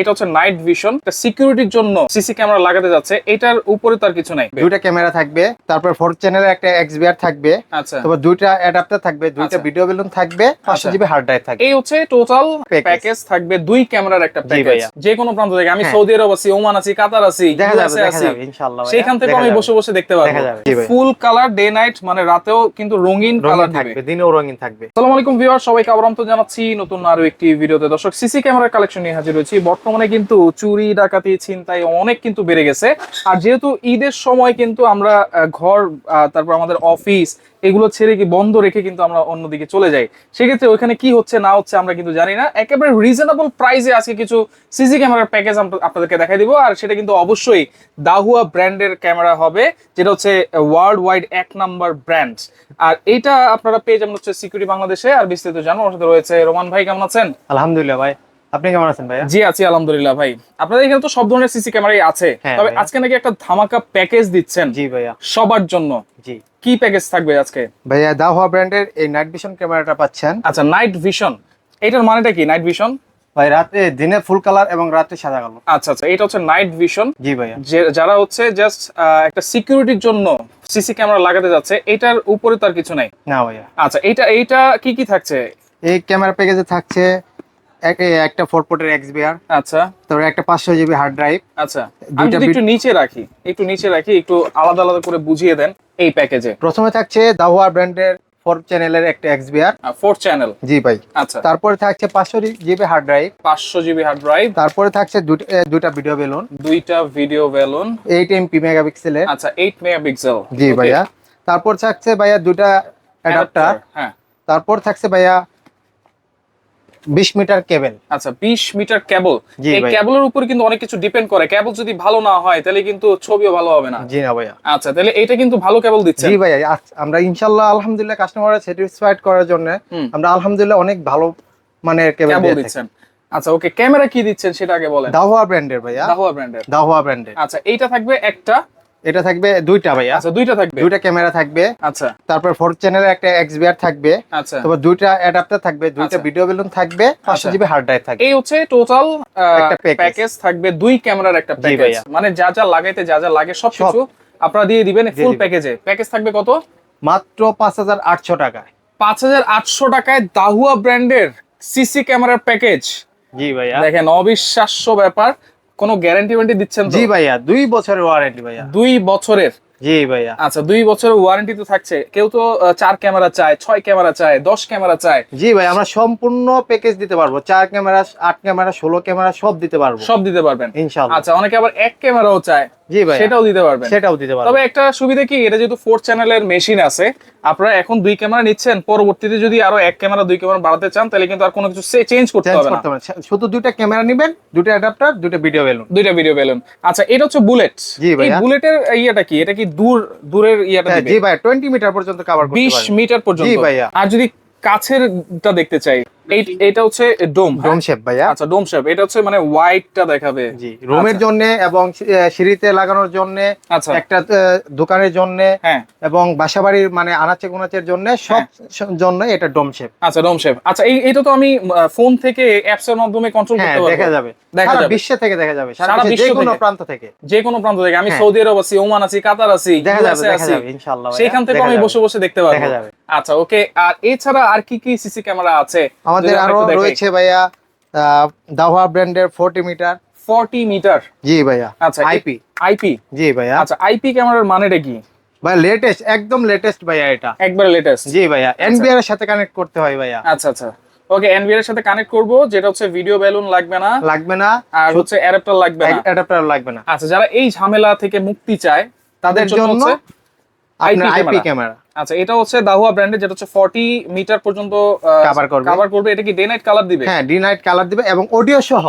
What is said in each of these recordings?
এটা হচ্ছে night vision সিকিউরিটির জন্য সিসি ক্যামেরা লাগাতে যাচ্ছে এটার উপরে তো আর কিছু নাই। দুইটা ক্যামেরা থাকবে তারপর ফোর চ্যানেলের একটা এক্সবিআর থাকবে আচ্ছা। তারপর দুইটা অ্যাডাপ্টার থাকবে দুইটা আচ্ছা। ভিডিও বেলুন থাকবে পাঁচশো আচ্ছা। জিবি হার্ড ড্রাইভ থাকবে। এই হচ্ছে টোটাল প্যাকেজ থাকবে দুই ক্যামেরার একটা প্যাকেজ যে কোনো প্রান্ত থেকে। আমি হ্যাঁ। সৌদি আরব আছি ওমান আছি কাতার আছি ইনশাআল্লাহ ভাইয়া, থেকে আমি বসে বসে দেখতে পারব। ফুল কালার ডে নাইট মানে রাতেও কিন্তু রঙিন কালার থাকবে থাকবে দিনেও রঙিন থাকবে। আসসালামু আলাইকুম ভিউয়ার সবাইকে আবার জানাচ্ছি নতুন আরও একটি ভিডিওতে দর্শক সিসি ক্যামেরার কালেকশন নিয়ে হাজির হয়েছি। বর্তমানে কিন্তু চুরি, ডাকাতি, ছিনতাই অনেক কিন্তু বেড়ে গেছে। আর যেহেতু ঈদের সময় কিন্তু আমরা ঘর তারপর আমাদের অফিস, এগুলো ছেড়ে কি বন্ধ রেখে কিন্তু আমরা অন্যদিকে চলে যাই। সেক্ষেত্রে ওইখানে কি হচ্ছে, না হচ্ছে আমরা কিন্তু জানি না। একেবারে রিজনেবল প্রাইসে আজকে কিছু সিসি ক্যামেরার প্যাকেজ আপনাদেরকে দেখাই দিব। আর সেটা কিন্তু অবশ্যই দাহুয়া ব্র্যান্ডের ক্যামেরা হবে, যেটা হচ্ছে ওয়ার্ল্ড ওয়াইড এক নাম্বার ব্র্যান্ড আর এটা আপনারা পেয়ে যাবেন হচ্ছে সিকিউরিটি বাংলাদেশে আর বিস্তারিত জানো ওর সাথে রয়েছে রোমান ভাই, কেমন আছেন? আলহামদুলিল্লাহ ভাই। আপনি কেমন আছেন ভাইয়া? জি আছি আলহামদুলিল্লাহ ভাই। আপনাদের এখানে তো সব ধরনের সিসি ক্যামেরাই আছে। হ্যাঁ, তবে আজকে নাকি একটা ধামাকা প্যাকেজ দিচ্ছেন জি ভাইয়া। সবার জন্য। জি। কি প্যাকেজ থাকবে আজকে? ভাইয়া দাহোয়া ব্র্যান্ডের এই নাইট ভিশন ক্যামেরাটা পাচ্ছেন। আচ্ছা নাইট ভিশন এটার মানেটা কি নাইট ভিশন ভাই রাতে দিনে ফুল কালার এবং রাতে সাদা কালো আচ্ছা আচ্ছা এটা হচ্ছে নাইট ভিশন জি ভাইয়া। যারা হচ্ছে জাস্ট একটা সিকিউরিটির জন্য সিসি ক্যামেরা লাগাতে যাচ্ছে এটার উপরে তো আর কিছু নাই। না ভাইয়া। আচ্ছা এটা এইটা কি কি থাকছে? এই ক্যামেরা প্যাকেজে থাকছে একটা ফোর পোর্টের এক্সবিআর আচ্ছা। তারপর একটা পাঁচশো জিবি হার্ড ড্রাইভ আচ্ছা। আমি যদি একটু নিচে রাখি একটু নিচে রাখি একটু আলাদা আলাদা করে বুঝিয়ে দেন এই প্যাকেজে প্রথমে থাকছে দাহোয়া ব্র্যান্ডের ফোর চ্যানেলের একটা এক্সবিআর ফোর্থ চ্যানেল জি ভাই। আচ্ছা। তারপরে থাকছে পাঁচশো জিবি হার্ড ড্রাইভ পাঁচশো জিবি হার্ড ড্রাইভ তারপরে থাকছে দুইটা দুইটা ভিডিও বেলুন দুইটা ভিডিও বেলুন এইট এমপি মেগাপিক্সেলের আচ্ছা এইট মেগাপিক্সেল জি ভাইয়া। তারপর থাকছে ভাইয়া দুইটা অ্যাডাপ্টার হ্যাঁ। তারপর থাকছে ভাইয়া বিশ মিটার কেবল। আচ্ছা বিশ মিটার কেবল। এই কেবলের উপর কিন্তু অনেক কিছু ডিপেন্ড করে। কেবল যদি ভালো না হয় তাহলে কিন্তু ছবিও ভালো হবে না। জি না ভাইয়া। আচ্ছা তাহলে এটা কিন্তু ভালো কেবল দিচ্ছে জি ভাইয়া আমরা ইনশাল্লাহ আলহামদুলিল্লাহ কাস্টমার স্যাটিসফাইড করার জন্য আমরা আলহামদুলিল্লাহ অনেক ভালো মানে কেবল দিচ্ছেন। আচ্ছা ওকে ক্যামেরা কি দিচ্ছেন সেটা আগে বলেন। দাহোয়া ব্র্যান্ডের ভাইয়া। দাহুয়া ব্র্যান্ডের দাহোয়া ব্র্যান্ডের আচ্ছা এইটা থাকবে একটা এটা থাকবে দুইটা ভাইয়া। আচ্ছা দুইটা থাকবে? দুইটা ক্যামেরা থাকবে। আচ্ছা। তারপর ফোর চ্যানেলের একটা এক্সবিআর থাকবে। আচ্ছা। তারপর দুইটা অ্যাডাপ্টার থাকবে দুইটা আচ্ছা। ভিডিও বেলুন থাকবে পাঁচশো আচ্ছা। জিবি হার্ড ড্রাইভ থাকবে। এই হচ্ছে টোটাল একটা প্যাকেজ থাকবে দুই ক্যামেরার একটা প্যাকেজ। মানে যা যা লাগাইতে যা যা লাগে সব। কিছু আপনারা দিয়ে দিবেন ফুল প্যাকেজে প্যাকেজ থাকবে কত? মাত্র পাঁচ হাজার আটশো টাকায়। পাঁচ হাজার আটশো টাকায় দাহুয়া ব্র্যান্ডের সিসি ক্যামেরার প্যাকেজ জি ভাইয়া। দেখেন অবিশ্বাস্য ব্যাপার। কোনো গ্যারান্টি ওয়ারেন্টি দিচ্ছেন জি ভাইয়া দুই বছরের ওয়ারেন্টি ভাইয়া। দুই বছরের? জি ভাইয়া। আচ্ছা দুই বছরের ওয়ারেন্টি তো থাকছে। কেউ তো চার ক্যামেরা চায় ছয় ক্যামেরা চায় দশ ক্যামেরা চায়। জি ভাই আমরা সম্পূর্ণ প্যাকেজ দিতে পারব। চার ক্যামেরা আট ক্যামেরা ষোলো ক্যামেরা সব দিতে পারব। সব দিতে পারবেন। ইনশাল্লাহ আচ্ছা অনেকে আবার এক ক্যামেরাও চায়। জি ভাই সেটাও দিতে পারবেন। সেটাও দিতে পারব। তবে একটা সুবিধা কি এটা যেহেতু ফোর চ্যানেলের মেশিন আছে আপনারা এখন দুই ক্যামেরা নিচ্ছেন পরবর্তীতে যদি আরও এক ক্যামেরা দুই ক্যামেরা বাড়াতে চান তাহলে কিন্তু আর কোনো কিছু চেঞ্জ করতে হবে না। শুধু দুইটা ক্যামেরা নেবেন দুইটা অ্যাডাপ্টার দুইটা ভিডিও বেলুন দুইটা ভিডিও পেলেন আচ্ছা এটা হচ্ছে বুলেট জি ভাইয়া। বুলেটের ইয়েটা কি? এটা কি দূর দূরের ইয়েটা দিবে। জি ভাই টোয়েন্টি মিটার পর্যন্ত কভার করতে বিশ পারবেন মিটার পর্যন্ত। জি ভাইয়া। আর যদি কাছেরটা দেখতে চাই এটা হচ্ছে ডোম ডোম শেপ ভাইয়া। আচ্ছা ডোম শেপ। এটা হচ্ছে মানে হোয়াইটটা দেখাবে। জি রুমের জন্য এবং সিঁড়িতে লাগানোর জন্য আচ্ছা। একটা দোকানের জন্য হ্যাঁ। এবং বাসাবাড়ির মানে আনাচে গোনাচের জন্য সব জন্য এটা ডোম শেপ। আচ্ছা ডোম শেপ। আচ্ছা এই এটা তো আমি ফোন থেকে অ্যাপস এর মাধ্যমে কন্ট্রোল হ্যাঁ করতে দেখা যাবে। দেখা যাবে। বিশ্ব থেকে দেখা যাবে। সারা যে বিশ্ব কোনো প্রান্ত থেকে। যে কোনো প্রান্ত থেকে। আমি হ্যাঁ। সৌদি আরব আছি ওমান আছি কাতার আছি দেখা যাবে দেখা যাবে ইনশাআল্লাহ সেইখান থেকে আমি বসে বসে দেখতে পারব। দেখা যাবে। আচ্ছা ওকে। আর এছাড়া আর কি কি সিসি ক্যামেরা আছে? আমাদের আরও রয়েছে ভাইয়া দাওয়া ব্র্যান্ডের ফোর্টি মিটার 40 মিটার জি ভাইয়া আচ্ছা আইপি আইপি জি ভাইয়া। আচ্ছা আইপি ক্যামেরার মানেটা কি? ভাই লেটেস্ট একদম লেটেস্ট ভাইয়া এটা। একবার লেটেস্ট জি ভাইয়া এনবিআর এর সাথে কানেক্ট করতে হয় ভাইয়া। আচ্ছা আচ্ছা। ওকে এনভিআর এর সাথে কানেক্ট করব যেটা হচ্ছে ভিডিও বেলুন লাগবে না। লাগবে না। আর হচ্ছে অ্যাডাপ্টার লাগবে না। অ্যাডাপ্টার লাগবে না। আচ্ছা যারা এই ঝামেলা থেকে মুক্তি চায় তাদের তাদের জন্য আইপি ক্যামেরা। আচ্ছা এটা হচ্ছে দাহুয়া ব্র্যান্ডের যেটা হচ্ছে 40 মিটার পর্যন্ত Cover করবে। কভার করবে। এটা কি ডে নাইট কালার দিবে? হ্যাঁ ডি নাইট কালার দিবে এবং অডিও সহ।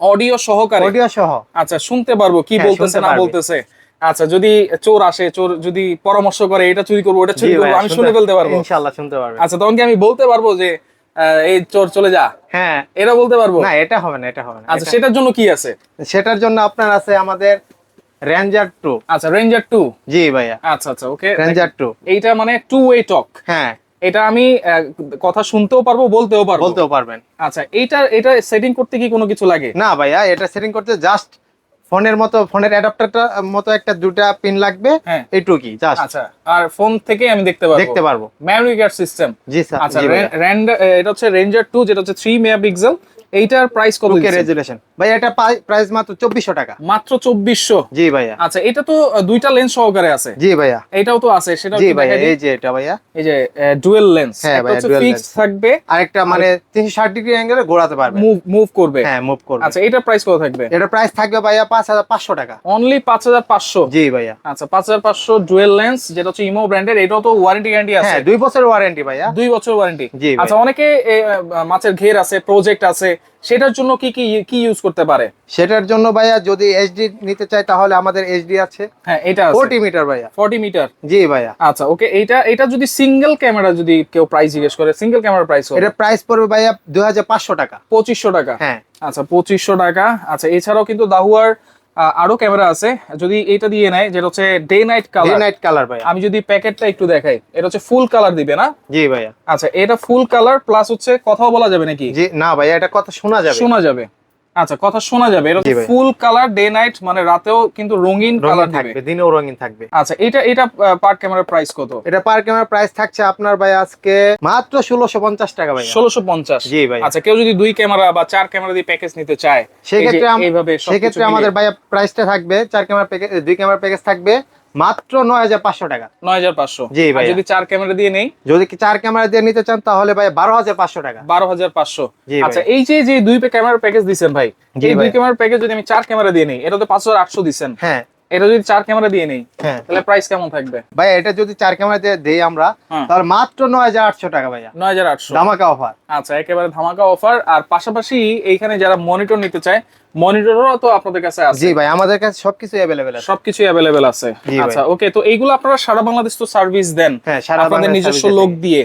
অডিও সহকারে। অডিও সহ। আচ্ছা শুনতে পারব কি হ্যাঁ, বলতেছে না বলতেছে। আচ্ছা যদি চোর আসে চোর যদি পরামর্শ করে এটা চুরি করব ওটা চুরি করব আমি শুনে ফেলতে পারব। ইনশাআল্লাহ শুনতে পারবে। আচ্ছা তখন কি আমি বলতে পারব যে এই চোর চলে যা? হ্যাঁ। এটা বলতে পারব? না এটা হবে না এটা হবে না। আচ্ছা সেটার জন্য কি আছে? সেটার জন্য আপনার আছে আমাদের রেঞ্জার টু আচ্ছা রেঞ্জার টু জি ভাইয়া। আচ্ছা আচ্ছা ওকে রেঞ্জার টু এইটা মানে টু ওয়ে টক হ্যাঁ। এটা আমি কথা শুনতেও পারব বলতেও পারব। বলতেও পারবেন। আচ্ছা এইটা এটা সেটিং করতে কি কোনো কিছু লাগে? না ভাইয়া এটা সেটিং করতে জাস্ট ফোনের মতো ফোনের অ্যাডাপ্টারটা মতো একটা দুটা পিন লাগবে হ্যাঁ। এইটুকুই জাস্ট আচ্ছা আর ফোন থেকে আমি দেখতে পারব। দেখতে পারব। মেমরি কার্ড সিস্টেম জি স্যার আচ্ছা এটা হচ্ছে রেঞ্জার টু যেটা হচ্ছে থ্রি মেগাপিক্সেল। এইটার প্রাইস কত দিচ্ছেন? রেজুলেশন ভাই এটা প্রাইস মাত্র চব্বিশশো টাকা। মাত্র চব্বিশশো? জি ভাইয়া। আচ্ছা এটা তো দুইটা লেন্স সহকারে আছে। জি ভাইয়া। এটাও তো আছে সেটা জি ভাইয়া এই যে এটা ভাইয়া। এই যে ডুয়েল লেন্স হ্যাঁ একটা ভাইয়া, হচ্ছে ফিক্স। থাকবে। আরেকটা মানে তিনশো ষাট ডিগ্রি অ্যাঙ্গেলে ঘোরাতে পারবে। মুভ মুভ করবে। হ্যাঁ মুভ করবে। আচ্ছা এটার প্রাইস কত থাকবে? এটা প্রাইস থাকবে ভাইয়া পাঁচ হাজার পাঁচশো টাকা। অনলি পাঁচ হাজার পাঁচশো? জি ভাইয়া। আচ্ছা পাঁচ হাজার পাঁচশো ডুয়েল লেন্স যেটা হচ্ছে ইমো ব্র্যান্ডের এটাও তো ওয়ারেন্টি গ্যারান্টি আছে। হ্যাঁ দুই বছর ওয়ারেন্টি ভাইয়া। দুই বছর ওয়ারেন্টি জি আচ্ছা অনেকে মাছের ঘের আছে প্রজেক্ট আছে সেটার জন্য কি কি কি ইউজ করতে পারে? সেটার জন্য ভাইয়া যদি এইচডি নিতে চাই তাহলে আমাদের এইচডি আছে। হ্যাঁ এটা আছে। ফোরটি মিটার ভাইয়া। 40 মিটার জি ভাইয়া। আচ্ছা ওকে এটা এটা যদি সিঙ্গেল ক্যামেরা যদি কেউ প্রাইস জিজ্ঞেস করে সিঙ্গেল ক্যামেরা প্রাইস এটা প্রাইস পড়বে ভাইয়া দুই হাজার পাঁচশো টাকা। 2500 টাকা? হ্যাঁ। আচ্ছা 2500 টাকা। আচ্ছা এছাড়াও কিন্তু দাহুয়ার আরও ক্যামেরা আছে। যদি এটা দিয়ে নেয় যেটা হচ্ছে day night day colour night colour ভাই আমি যদি প্যাকেটটা একটু দেখাই এটা হচ্ছে ফুল কালার দিবে না? জি ভাইয়া। আচ্ছা এটা ফুল কালার প্লাস হচ্ছে কথাও বলা যাবে নাকি? জি না ভাইয়া এটা কথা শোনা যাবে। শোনা যাবে। আচ্ছা কথা শোনা যাবে। এটা ফুল কালার ডে নাইট মানে রাতেও কিন্তু রঙিন কালার থাকবে দিনেও রঙিন থাকবে। আচ্ছা এটা এটা পার ক্যামেরার প্রাইস কত? এটা পার ক্যামেরা প্রাইস থাকছে আপনার ভাই আজকে মাত্র ষোলোশো পঞ্চাশ টাকা ভাইয়া। ষোলোশো পঞ্চাশ? জি ভাই। আচ্ছা কেউ যদি দুই ক্যামেরা বা চার ক্যামেরা দিয়ে প্যাকেজ নিতে চায় সেক্ষেত্রে এই এইভাবে সেক্ষেত্রে আমাদের ভাইয়া প্রাইসটা থাকবে চার ক্যামেরা প্যাকেজ দুই ক্যামেরা প্যাকেজ থাকবে মাত্র নয় হাজার পাঁচশো টাকা। নয় হাজার পাঁচশো। জি ভাই যদি চার ক্যামেরা দিয়ে নেই? যদি চার ক্যামেরা দিয়ে নিতে চান তাহলে ভাই বারো হাজার পাঁচশো টাকা। বারো হাজার পাঁচশো। আচ্ছা এই যে যে দুই ক্যামেরার প্যাকেজ দিচ্ছেন ভাই এই দুই। ক্যামেরার প্যাকেজ যদি আমি চার ক্যামেরা দিয়ে নেই এটা তো পাঁচ হাজার আটশো দিচ্ছেন হ্যাঁ। এটা যদি চার ক্যামেরা দিয়ে নেই তাহলে প্রাইস কেমন থাকবে? ভাই এটা যদি চার ক্যামেরা দেই আমরা হ্যাঁ। তাহলে মাত্র নয় হাজার আটশো টাকা ভাইয়া। নয় হাজার আটশো। ধামাকা অফার আচ্ছা একেবারে ধামাকা অফার আর পাশাপাশি এইখানে যারা মনিটর নিতে চায় মনিটরও তো আপনাদের কাছে আছে। জি ভাই আমাদের কাছে সবকিছু অ্যাভেলেবেল আছে। সবকিছু অ্যাভেলেবেল আছে। আচ্ছা ওকে তো এইগুলো আপনারা সারা বাংলাদেশ তো সার্ভিস দেন। হ্যাঁ সারা আপনাদের নিজস্ব লোক দিয়ে।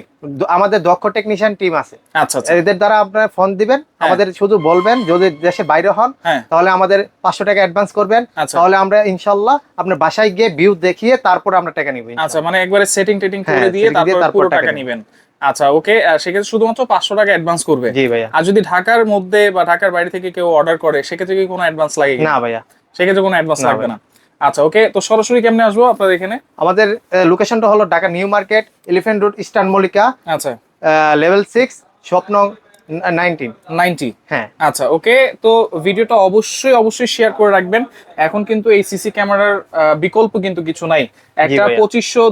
আমাদের দক্ষ টেকনিশিয়ান টিম আছে। আচ্ছা আচ্ছা। এদের দ্বারা আপনারা ফোন দিবেন। হ্যাঁ। আমাদের শুধু বলবেন যদি দেশে বাইরে হন হ্যাঁ। তাহলে আমাদের পাঁচশো টাকা অ্যাডভান্স করবেন। আচ্ছা। তাহলে আমরা ইনশাল্লাহ আপনার বাসায় গিয়ে ভিউ দেখিয়ে তারপর আমরা টাকা নিব আচ্ছা মানে একবারে সেটিং টেটিং করে হ্যাঁ, দিয়ে তারপর পুরো টাকা টাকা নেবেন। আচ্ছা ওকে সেক্ষেত্রে শুধুমাত্র পাঁচশো টাকা অ্যাডভান্স করবে। জি ভাইয়া। আর যদি ঢাকার মধ্যে বা ঢাকার বাইরে থেকে কেউ অর্ডার করে সেক্ষেত্রে কি কোনো অ্যাডভান্স লাগে না ভাইয়া। সেক্ষেত্রে কোনো অ্যাডভান্স লাগবে না। আচ্ছা ওকে তো সরাসরি কেমনে আসব আপনাদের এখানে? আমাদের লোকেশনটা হলো Dhaka new market elephant road eastern Mallika আচ্ছা। লেভেল সিক্স স্বপ্ন নাইনটিন নাইনটি। হ্যাঁ। আচ্ছা ওকে তো ভিডিওটা অবশ্যই অবশ্যই শেয়ার করে রাখবেন। এখন কিন্তু এই সিসি ক্যামেরার বিকল্প কিন্তু কিছু নাই। একটা পঁচিশশো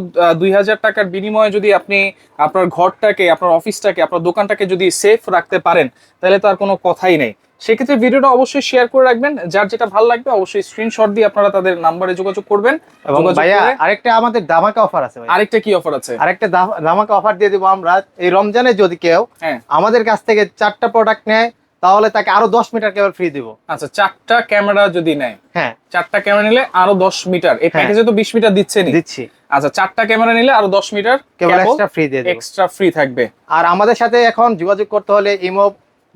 দুই হাজার টাকার বিনিময়ে যদি আপনি আপনার ঘরটাকে আপনার অফিসটাকে আপনার দোকানটাকে যদি সেফ রাখতে পারেন তাহলে তো আর কোনো কথাই নেই। সেক্ষেত্রে ভিডিওটা অবশ্যই শেয়ার করে রাখবেন। যার যেটা ভালো লাগবে অবশ্যই স্ক্রিনশট দিয়ে আপনারা তাদের নাম্বারে যোগাযোগ করবেন। এবং ভাইয়া আরেকটা আমাদের ধামাকা অফার আছে ভাইয়া। আরেকটা কি অফার আছে? আরেকটা ধামাকা অফার দিয়ে দিব আমরা। এই রমজানে যদি কেউ হ্যাঁ। আমাদের কাছ থেকে চারটা প্রোডাক্ট নেয় তাহলে তাকে আরও দশ মিটার কেবল ফ্রি দিব। আচ্ছা চারটা ক্যামেরা যদি নেয় হ্যাঁ। চারটা ক্যামেরা নিলে আরও দশ মিটার এই। প্যাকেজে তো বিশ মিটার দিচ্ছেনই। দিচ্ছি। আচ্ছা চারটা ক্যামেরা নিলে আরও দশ মিটার কেবল এক্সট্রা ফ্রি দিয়ে দেবো। এক্সট্রা ফ্রি থাকবে। আর আমাদের সাথে এখন যোগাযোগ করতে হলে ইমো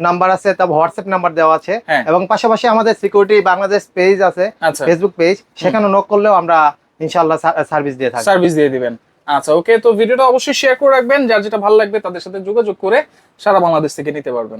নাম্বার আছে তারপর হোয়াটসঅ্যাপ নাম্বার দেওয়া আছে। হ্যাঁ। এবং পাশাপাশি আমাদের সিকিউরিটি বাংলাদেশ পেজ আছে আচ্ছা। ফেসবুক পেজ সেখানে নক করলেও আমরা ইনশাল্লাহ সার্ভিস দিয়ে থাকি। সার্ভিস দিয়ে দিবেন। আচ্ছা ওকে তো ভিডিওটা অবশ্যই শেয়ার করে রাখবেন। যার যেটা ভালো লাগবে তাদের সাথে যোগাযোগ করে সারা বাংলাদেশ থেকে নিতে পারবেন।